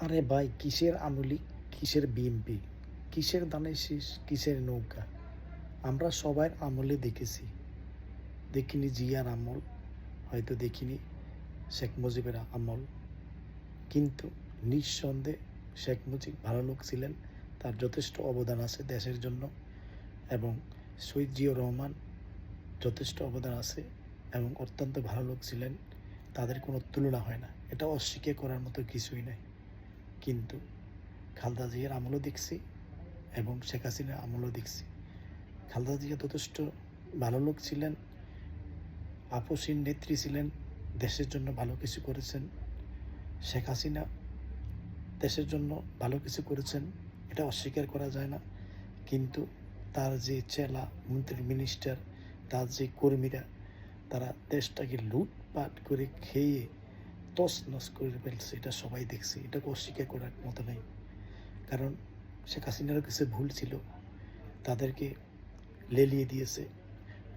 আরে ভাই, কিসের আমলি কিসের বিএমপি? কিসের দানে শীষ, কিসের নৌকা? আমরা সবার আমলে দেখেছি। দেখিনি জিয়ার আমল, হয়তো দেখিনি শেখ মুজিবের আমল। কিন্তু নিঃসন্দেহে শেখ মুজিব ভালো লোক ছিলেন, তার যথেষ্ট অবদান আছে দেশের জন্য এবং শহীদ জিয়র রহমান যথেষ্ট অবদান আছে এবং অত্যন্ত ভালো লোক ছিলেন। তাদের কোনো তুলনা হয় না। এটা অস্বীকার করার মতো কিছুই নাই। কিন্তু খালদা জিয়ার আমলও দেখছি এবং শেখ হাসিনার আমলও দেখছি। খালদা জিয়া যথেষ্ট ভালো লোক ছিলেন আপসীন নেত্রী ছিলেন, দেশের জন্য ভালো কিছু করেছেন। শেখ হাসিনা দেশের জন্য ভালো কিছু করেছেন, এটা অস্বীকার করা যায় না। কিন্তু তার যে চেলা মন্ত্রী মিনিস্টার তার যে কর্মীরা, তারা দেশটাকে লুটপাট করে খেয়ে তস নস করে ফেলছে, এটা সবাই দেখছে। এটাকে অস্বীকার করার মতো নেই। কারণ শেখ হাসিনারও কিছু ভুল ছিল। তাদেরকে লেলিয়ে দিয়েছে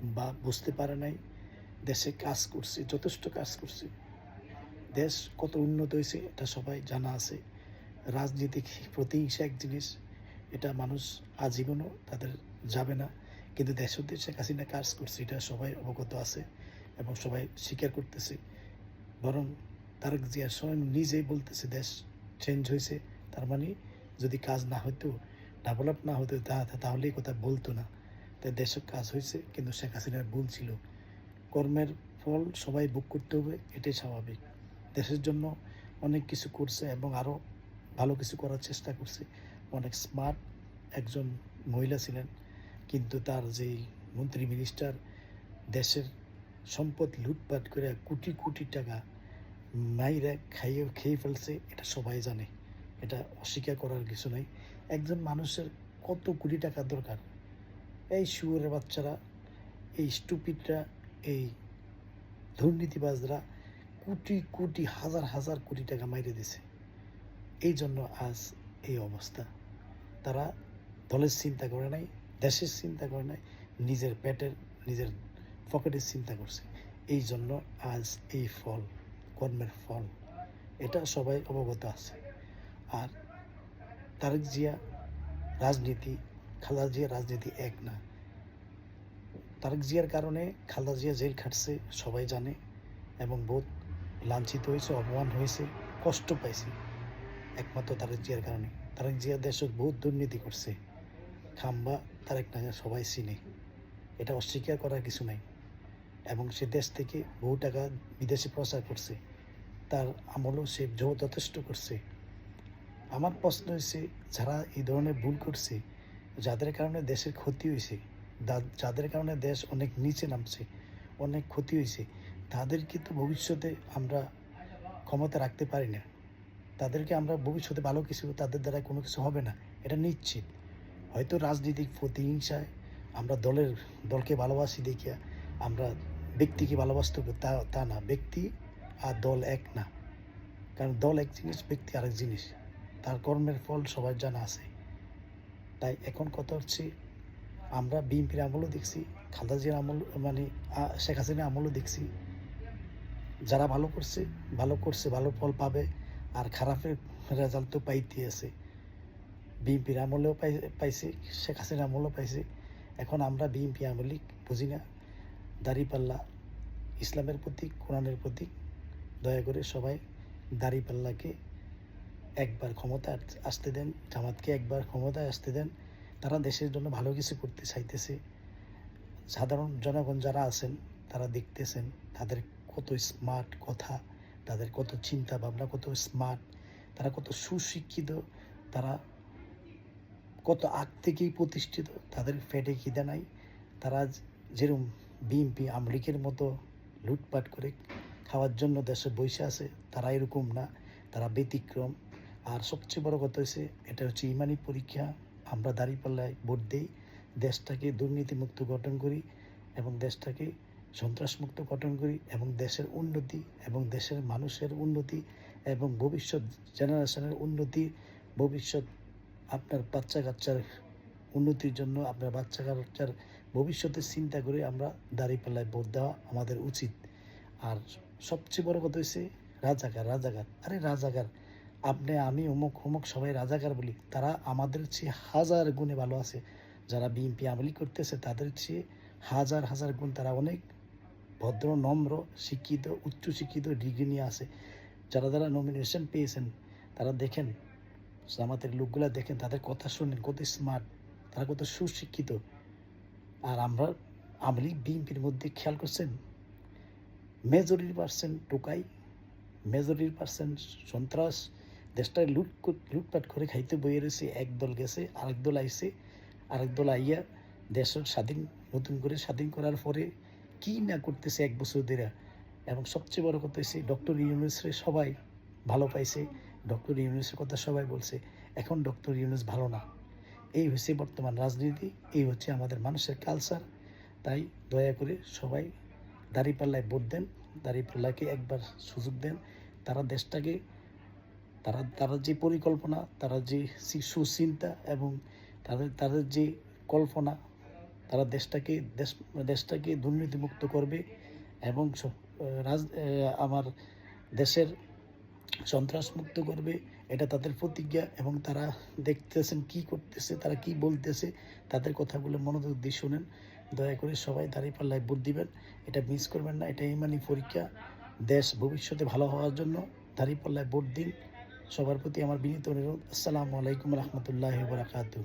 বা বুঝতে পারে নাই, দেশে কাজ করছে, যথেষ্ট কাজ করছে। দেশ কত উন্নত হয়েছে, এটা সবাই জানা আছে। রাজনীতিক প্রতিহিংসা এক জিনিস, এটা মানুষ আজীবনও তাদের যাবে না। কিন্তু দেশ শেখ হাসিনা কাজ করছে, এটা সবাই অবগত আছে এবং সবাই স্বীকার করতেছে। বরং তারেক জিয়া স্বয়ং নিজেই বলতেছে, দেশ চেঞ্জ হয়েছে। তার মানে যদি কাজ না হতো ডেভেলপ না হতো তাহলে এই কথা বলতো না। তাই দেশের কাজ হয়েছে, কিন্তু শেখ হাসিনার ভুল ছিল। কর্মের ফল সবাই ভোগ করতে হবে, এটাই স্বাভাবিক। দেশের জন্য অনেক কিছু করছে এবং আরও ভালো কিছু করার চেষ্টা করছে। অনেক স্মার্ট একজন মহিলা ছিলেন, কিন্তু তার যেই মন্ত্রী মিনিস্টার দেশের সম্পদ লুটপাট করে কোটি কোটি টাকা মাইরা খাইয়ে খেয়ে ফেলছে, এটা সবাই জানে। এটা অস্বীকার করার কিছু নাই। একজন মানুষের কত কোটি টাকা দরকার? এই শুয়োরের বাচ্চারা, এই স্টুপিডরা এই দুর্নীতিবাজরা কোটি কোটি, হাজার হাজার কোটি টাকা মাইরে দিছে। এই জন্য আজ এই অবস্থা। তারা দলের চিন্তা করে নাই, দেশের চিন্তা করে নাই, নিজের পেটের, নিজের পকেটের চিন্তা করছে। এই জন্য আজ এই ফল কর্মের ফল এটা সবাই অবগত আছে। আর তারেক জিয়া রাজনীতি, খালেদা জিয়া রাজনীতি এক না। তারেক জিয়ার কারণে খালেদা জিয়া জেল খাটছে, সবাই জানে, এবং বহুত লাঞ্ছিত হয়েছে, অপমান হয়েছে, কষ্ট পাইছে। একমাত্র তারেক জিয়ার কারণে। তারেক জিয়া দেশের বহুত দুর্নীতি করছে। খাম্বা তারেক না সবাই চিনে। এটা অস্বীকার করার কিছু নাই। এবং সে দেশ থেকে বহু টাকা বিদেশে প্রচার করছে। তার আমলও সে যথেষ্ট করছে। আমার প্রশ্ন হয়েছে যারা এই ধরনের ভুল করছে, যাদের কারণে দেশের ক্ষতি হয়েছে যাদের কারণে দেশ অনেক নিচে নামছে, অনেক ক্ষতি হয়েছে তাদেরকে তো ভবিষ্যতে আমরা ক্ষমতা রাখতে পারি না? তাদেরকে আমরা ভবিষ্যতে ভালো কিছু, তাদের দ্বারা কোনো কিছু হবে না, এটা নিশ্চিত। হয়তো রাজনৈতিক প্রতিহিংসায় আমরা দলের, দলকে ভালোবাসি দেখিয়া আমরা ব্যক্তিকে ভালোবাসতে হবে তা তা না। ব্যক্তি আর দল এক না। কারণ দল এক জিনিস, ব্যক্তি আরেক জিনিস। তার কর্মের ফল সবার জানা আছে। তাই এখন কথা হচ্ছে, আমরা বিএনপির আমলও দেখছি খালেদা জিয়ার আমল মানে শেখ হাসিনার আমলও দেখছি। যারা ভালো করছে ভালো করছে, ভালো ফল পাবে, আর খারাপের রেজাল্ট তো পাইতে আছে। বিএনপির আমলেও পাই, পাইছে, শেখ হাসিনার আমলেও পাইছে। এখন আমরা বিএনপি আমলি বুঝি না। দাড়িপাল্লা ইসলামের প্রতীক, কোরআনের প্রতীক। দয়া করে সবাই দাড়িপাল্লাকে একবার ক্ষমতা আসতে দেন, জামাতকে একবার ক্ষমতায় আসতে দেন। তারা দেশের জন্য ভালো কিছু করতে চাইতেছে। সাধারণ জনগণ যারা আছেন, তারা দেখতেছেন তাদের কত স্মার্ট কথা, তাদের কত চিন্তা ভাবনা, কত স্মার্ট, তারা কত সুশিক্ষিত, তারা কত আগ থেকেই প্রতিষ্ঠিত, তাদের পেটে খিদে নাই। তারা যেরকম বিএনপি আমলিকের মতো লুটপাট করে খাওয়ার জন্য দেশে বসে আছে, তারা এরকম না, তারা ব্যতিক্রম। আর সবচেয়ে বড় কথা হচ্ছে এটা হচ্ছে ইমানি পরীক্ষা। আমরা দাঁড়িপাল্লায় ভোট দিই, দেশটাকে দুর্নীতিমুক্ত গঠন করি এবং দেশটাকে সন্ত্রাসমুক্ত গঠন করি এবং দেশের উন্নতি এবং দেশের মানুষের উন্নতি এবং ভবিষ্যৎ জেনারেশনের উন্নতি, ভবিষ্যৎ আপনার বাচ্চা কাচ্চার উন্নতির জন্য আপনার বাচ্চা কাচ্চার ভবিষ্যতের চিন্তা করে আমরা দাঁড়িপাল্লায় ভোট দেওয়া আমাদের উচিত। আর সবচেয়ে বড় কথা হচ্ছে রাজাকার রাজাকার। আরে রাজাকার, আপনি, আমি অমুক অমুক সবাই রাজাকার বলি, তারা আমাদের চেয়ে হাজার গুণে ভালো আছে। যারা বিএনপি আমলি করতেছে, তাদের চেয়ে হাজার হাজার গুণ তারা অনেক ভদ্র, নম্র, শিক্ষিত, উচ্চ শিক্ষিত, ডিগ্রি নিয়ে আছে। যারা যারা নমিনেশন পেয়েছেন, তারা দেখেন, জামাতের লোকগুলা দেখেন, তাদের কথা শুনেন, কত স্মার্ট তারা কত সুশিক্ষিত। আর আমরা আমলি বিএনপির মধ্যে খেয়াল করছেন মেজরিটি পার্সেন্ট টোকাই মেজরিটি পার্সেন্ট সন্ত্রাস দেশটা লুট লুটপাট করে খাইতে বইয়ে রয়েছে, এক দল গেছে, আরেক দল আইছে, আরেক দল আইয়া দেশের স্বাধীন, নতুন করে স্বাধীন করার পরে কি না করতেছে এক বছর ধরে? এবং সবচেয়ে বড় কথা হচ্ছে, ডক্টর ইউনুসরে সবাই ভালো পাইছে, ডক্টর ইউনুসের কথা সবাই বলছে, এখন ডক্টর ইউনুস ভালো না। এই হচ্ছে বর্তমান রাজনীতি, এই হচ্ছে আমাদের মানুষের কালচার তাই দয়া করে সবাই দাঁড়িপাল্লায় ভোট দেন, দাঁড়িপাল্লাকে একবার সুযোগ দেন। তারা দেশটাকে, তারা তারা যে পরিকল্পনা, তারা যে সুচিন্তা এবং তাদের তাদের যে কল্পনা, তারা দেশটাকে, দেশ, দেশটাকে দুর্নীতিমুক্ত করবে এবং রাজ আমার দেশের সন্ত্রাসমুক্ত করবে এটা তাদের প্রতিজ্ঞা এবং তারা দেখতেছেন কি করতেছে, তারা কি বলতেছে, তাদের কথাগুলো মনোযোগ দিয়ে শোনেন। দয়া করে সবাই দাঁড়িয়ে পাল্লায় ভোট দিবেন। এটা মিস করবেন না, এটা ইমানি পরীক্ষা। দেশ ভবিষ্যতে ভালো হওয়ার জন্য দাঁড়িয়ে পাল্লায় ভোট দিন। সবার প্রতি আমার বিনীত অনুরোধ। আসসালামু আলাইকুম রহমতুল্লাহ বরাকাতু